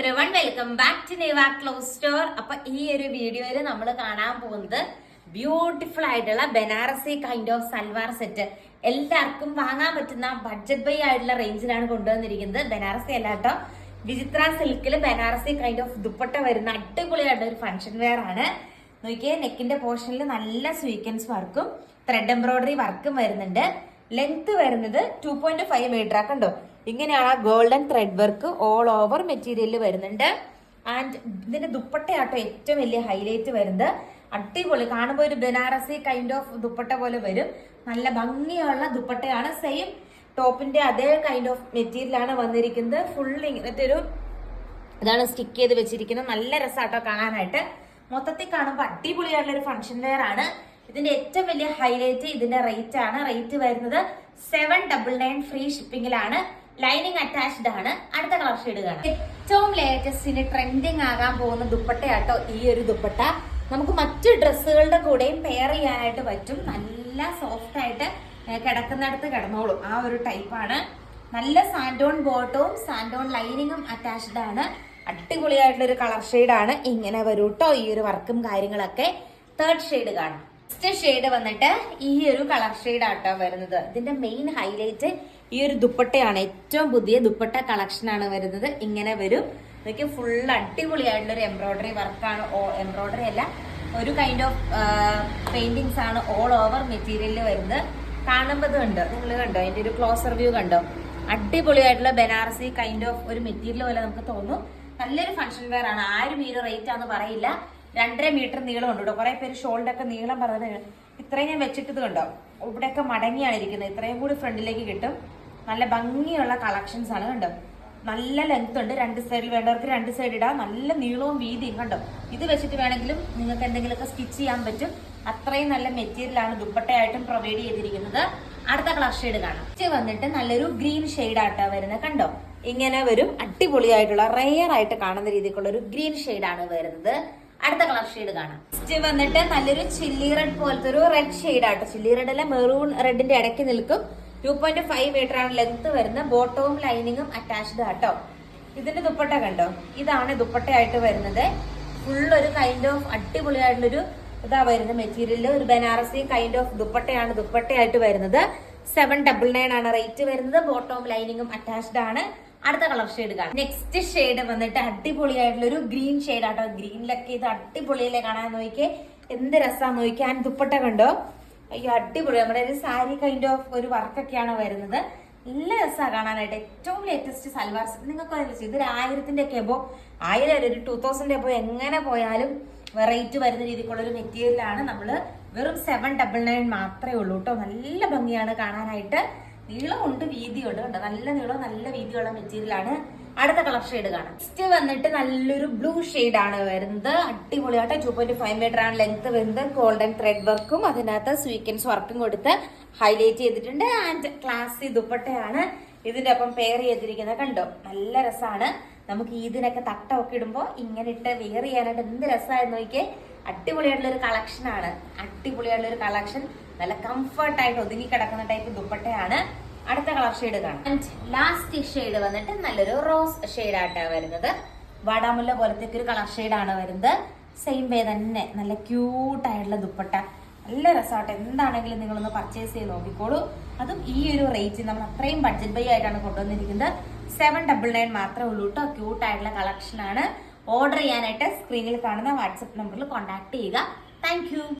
Every one welcome back to Neyva clothes store അപ്പൊ ഈ ഒരു വീഡിയോയിൽ നമ്മൾ കാണാൻ പോകുന്നത് ബ്യൂട്ടിഫുൾ ആയിട്ടുള്ള Banarasi kind of salwar set എല്ലാവർക്കും വാങ്ങാൻ പറ്റുന്ന ബഡ്ജറ്റ് ബൈ ആയിട്ടുള്ള റേഞ്ചിലാണ് കൊണ്ടുവന്നിരിക്കുന്നത്. ബനാറസി അല്ല കേട്ടോ. വിചിത്ര സിൽക്കിൽ ബനാറസി കൈൻഡ് ഓഫ് ദുപ്പട്ട വരുന്ന അടിപൊളിയായിട്ടുള്ള ഒരു ഫംഗ്ഷൻ വെയർ ആണ്. നോക്കിയേ നെക്കിന്റെ പോർഷനിൽ നല്ല സ്വീക്കൻസ് വർക്കും ത്രെഡ് എംബ്രോയിഡറി വർക്കും വരുന്നുണ്ട്. ലെങ്ത് വരുന്നത് ടു പോയിന്റ് ഫൈവ് മീറ്റർ ആ കണ്ടോ? ഇങ്ങനെയാണ് ആ golden thread work all over മെറ്റീരിയലിൽ വരുന്നുണ്ട്. ആൻഡ് ഇതിന്റെ ദുപ്പട്ടയാട്ടോ ഏറ്റവും വലിയ ഹൈലൈറ്റ് വരുന്നത്. അടിപൊളി. കാണുമ്പോൾ ഒരു ബനാറസി കൈൻഡ് ഓഫ് ദുപ്പട്ട പോലെ വരും. നല്ല ഭംഗിയുള്ള ദുപ്പട്ടയാണ്. സെയിം ടോപ്പിന്റെ അതേ കൈൻഡ് ഓഫ് മെറ്റീരിയലാണ് വന്നിരിക്കുന്നത്. ഫുൾ ഇങ്ങനത്തെ ഒരു ഇതാണ് സ്റ്റിക്ക് ചെയ്ത് വെച്ചിരിക്കുന്നത്. നല്ല രസമാട്ടോ കാണാനായിട്ട്. മൊത്തത്തിൽ കാണുമ്പോൾ അടിപൊളിയായിട്ടുള്ള ഒരു ഫംഗ്ഷൻ വെയർ ആണ്. ഇതിന്റെ ഏറ്റവും വലിയ ഹൈലൈറ്റ് ഇതിന്റെ റേറ്റ് ആണ്. റേറ്റ് വരുന്നത് സെവൻ ഡബിൾ നയൻ ഫ്രീ ഷിപ്പിംഗിലാണ് ലൈനിങ് അറ്റാച്ച്ഡ് ആണ്. അടുത്ത കളർ ഷെയ്ഡ് കാണാം. ഏറ്റവും ലേറ്റസ്റ്റിന് ട്രെൻഡിങ് ആകാൻ പോകുന്ന ദുപ്പട്ടയാട്ടോ ഈ ഒരു ദുപ്പട്ട. നമുക്ക് മറ്റ് ഡ്രസ്സുകളുടെ കൂടെയും പെയർ ചെയ്യാനായിട്ട് പറ്റും. നല്ല സോഫ്റ്റ് ആയിട്ട് കിടക്കുന്നിടത്ത് കിടന്നോളും. ആ ഒരു ടൈപ്പാണ് നല്ല സാൻഡോൺ ബോട്ടവും സാൻഡോൺ ലൈനിങ്ങും അറ്റാച്ച്ഡ് ആണ്. അടിപൊളിയായിട്ടുള്ള ഒരു കളർ ആണ്. ഇങ്ങനെ വരൂട്ടോ ഈ ഒരു വർക്കും കാര്യങ്ങളൊക്കെ. തേർഡ് ഷെയ്ഡ് കാണാം. നെക്സ്റ്റ് ഷെയ്ഡ് വന്നിട്ട് ഈ ഒരു കളർ ഷെയ്ഡ് ആട്ടോ വരുന്നത്. ഇതിന്റെ മെയിൻ ഹൈലൈറ്റ് ഈ ഒരു ദുപ്പട്ടയാണ്. ഏറ്റവും പുതിയ ദുപ്പട്ട കളക്ഷൻ ആണ് വരുന്നത്. ഇങ്ങനെ വരും. ഇതൊക്കെ ഫുൾ അടിപൊളിയായിട്ടുള്ള ഒരു എംബ്രോയിഡറി വർക്കാണ് ഓ എംബ്രോയിഡറി അല്ല ഒരു കൈൻഡ് ഓഫ് പെയിന്റിങ്സ് ആണ് ഓൾ ഓവർ മെറ്റീരിയലിൽ വരുന്നത്. കാണുമ്പോൾ കണ്ടോ? നിങ്ങൾ കണ്ടോ? അതിന്റെ ഒരു ക്ലോസർ വ്യൂ കണ്ടോ? അടിപൊളിയായിട്ടുള്ള ബനാറസി കൈൻഡ് ഓഫ് ഒരു മെറ്റീരിയൽ പോലെ നമുക്ക് തോന്നും. നല്ലൊരു ഫംഗ്ഷൻ വെയർ ആണ്. ആരും ഈ ഒരു റേറ്റ് ആണെന്ന് പറയില്ല. രണ്ടര മീറ്റർ നീളം ഉണ്ട് കേട്ടോ. കുറെ പേര് ഷോളിന്റെ ഒക്കെ നീളം പറഞ്ഞത് ഇത്രയും ഞാൻ വെച്ചിട്ട് ഇത് കണ്ടോ? ഇവിടെയൊക്കെ മടങ്ങിയാണ് ഇരിക്കുന്നത്. ഇത്രയും കൂടി ഫ്രണ്ടിലേക്ക് കിട്ടും. നല്ല ഭംഗിയുള്ള കളക്ഷൻസ് ആണ് കണ്ടോ? നല്ല ലെങ്ത് ഉണ്ട്. രണ്ട് സൈഡിൽ വേണ്ടവർക്ക് രണ്ട് സൈഡ് ഇടാം. നല്ല നീളവും വീതിയും കണ്ടോ? ഇത് വെച്ചിട്ട് വേണമെങ്കിലും നിങ്ങൾക്ക് എന്തെങ്കിലുമൊക്കെ സ്റ്റിച്ച് ചെയ്യാൻ പറ്റും. അത്രയും നല്ല മെറ്റീരിയൽ ആണ് ദുപ്പട്ടയായിട്ടും പ്രൊവൈഡ് ചെയ്തിരിക്കുന്നത്. അടുത്ത കളർ ഷെയ്ഡ് കാണാം. ഇത് വന്നിട്ട് നല്ലൊരു ഗ്രീൻ ഷെയ്ഡ് ആട്ടാ വരുന്നത്. കണ്ടോ? ഇങ്ങനെ വരും. അടിപൊളിയായിട്ടുള്ള റെയർ ആയിട്ട് കാണുന്ന രീതിക്കുള്ള ഒരു ഗ്രീൻ ഷെയ്ഡ് ആണ് വരുന്നത്. അടുത്ത കളർ ഷെയ്ഡ് കാണാം. നെക്സ്റ്റ് വന്നിട്ട് നല്ലൊരു ചില്ലി റെഡ് പോലത്തെ ഒരു റെഡ് ഷെയ്ഡ് ആട്ടോ. ചില്ലി റെഡ് അല്ല മെറൂൺ റെഡിന്റെ ഇടയ്ക്ക് നിൽക്കും. ടു പോയിന്റ് ഫൈവ് മീറ്റർ ആണ് ലെങ്ത് വരുന്ന ബോട്ടവും ലൈനിങ്ങും അറ്റാച്ച്ഡ് ആട്ടോ. ഇതിന്റെ ദുപ്പട്ട കണ്ടോ? ഇതാണ് ദുപ്പട്ടയായിട്ട് വരുന്നത്. ഫുൾ ഒരു കൈൻഡ് ഓഫ് അടിപൊളിയായിട്ടുള്ളൊരു ഇതാ വരുന്നത് മെറ്റീരിയൽ ഒരു ബനാറസി കൈൻഡ് ഓഫ് ദുപ്പട്ടയാണ് ദുപ്പട്ടയായിട്ട് വരുന്നത്. സെവൻ ഡബിൾ നയൻ ആണ് റേറ്റ് വരുന്നത്. ബോട്ടവും ലൈനിങ്ങും അറ്റാച്ച്ഡ് ആണ്. അടുത്ത കളർ ഷെയ്ഡ് കാണാം. നെക്സ്റ്റ് ഷെയ്ഡ് വന്നിട്ട് അടിപൊളിയായിട്ടുള്ള ഒരു ഗ്രീൻ ഷെയ്ഡ് ആട്ടോ. ഗ്രീനിലൊക്കെ ഇത് അടിപൊളിയല്ലേ കാണാൻ നോക്കിയേ? എന്ത് രസമാണെന്ന് നോക്കിയാൽ ദുപ്പട്ട കണ്ടോ? അയ്യോ അടിപൊളി. നമ്മുടെ ഒരു സാരി കൈൻഡ് ഓഫ് ഒരു വർക്കൊക്കെയാണ് വരുന്നത്. നല്ല രസമാണ് കാണാനായിട്ട്. ഏറ്റവും ലേറ്റസ്റ്റ് സൽവാർ നിങ്ങൾക്ക് അറിയില്ല? ഇതൊരു ആയിരത്തിന്റെ ഒക്കെ എബോ ആയിരം ഒരു ടൂ തൗസൻഡ് എബോ എങ്ങനെ പോയാലും വെറൈറ്റി വരുന്ന രീതിക്കുള്ള ഒരു മെറ്റീരിയലാണ് നമ്മൾ വെറും സെവൻ ഡബിൾ നയൻ മാത്രമേ ഉള്ളൂ കേട്ടോ നല്ല ഭംഗിയാണ് കാണാനായിട്ട്. നീളമുണ്ട് വീതിയുണ്ട് കണ്ടോ? നല്ല നീളം നല്ല വീതിയുള്ള മെറ്റീരിയലാണ്. അടുത്ത കളർ ഷെയ്ഡ് കാണാം. നെക്സ്റ്റ് വന്നിട്ട് നല്ലൊരു ബ്ലൂ ഷെയ്ഡ് ആണ് വരുന്നത്. അടിപൊളിയായിട്ട് ടു പോയിന്റ് ഫൈവ് മീറ്റർ ആണ് ലെങ്ത് വരുന്നത്. ഗോൾഡൻ ത്രെഡ് വർക്കും അതിനകത്ത് സ്വീക്കൻസ് വർക്കും കൊടുത്ത് ഹൈലൈറ്റ് ചെയ്തിട്ടുണ്ട്. ആൻഡ് ക്ലാസി ദുപ്പട്ടയാണ് ഇതിന്റെ ഒപ്പം പെയർ ചെയ്തിരിക്കുന്നത് കണ്ടോ? നല്ല രസമാണ് നമുക്ക് ഇതിനൊക്കെ തട്ടമൊക്കെ ഇടുമ്പോൾ ഇങ്ങനെ ഇട്ട് വെയർ ചെയ്യാനായിട്ട് എന്ത് രസമായിരുന്നു നോക്കിയേ. അടിപൊളിയായിട്ടുള്ള ഒരു കളക്ഷൻ ആണ്. അടിപൊളിയായിട്ടുള്ള ഒരു കളക്ഷൻ നല്ല കംഫർട്ട് ആയിട്ട് ഒതുങ്ങി കിടക്കുന്ന ടൈപ്പ് ദുപ്പട്ടയാണ്. അടുത്ത കളർ ഷെയ്ഡ് കാണാം. ആൻഡ് ലാസ്റ്റ് ഷെയ്ഡ് വന്നിട്ട് നല്ലൊരു റോസ് ഷെയ്ഡ് ആയിട്ടാണ് വരുന്നത്. വാടാമുല്ല പോലത്തെ ഒരു കളർ ആണ് വരുന്നത്. സെയിം വേ തന്നെ. നല്ല ക്യൂട്ട് ആയിട്ടുള്ള ദുപ്പട്ട. നല്ല രസമാട്ടെ. എന്താണെങ്കിലും നിങ്ങളൊന്ന് പർച്ചേസ് ചെയ്ത് നോക്കിക്കോളൂ. അതും ഈ ഒരു റേറ്റ് നമ്മൾ അത്രയും ബഡ്ജറ്റ് ബൈ ആയിട്ടാണ് കൊണ്ടുവന്നിരിക്കുന്നത്. സെവൻ ഡബിൾ നയൻ മാത്രമേ ഉള്ളൂ കേട്ടോ ക്യൂട്ടായിട്ടുള്ള കളക്ഷനാണ് ഓർഡർ ചെയ്യാനായിട്ട് സ്ക്രീനിൽ കാണുന്ന വാട്സപ്പ് നമ്പറിൽ കോൺടാക്ട് ചെയ്യുക. താങ്ക്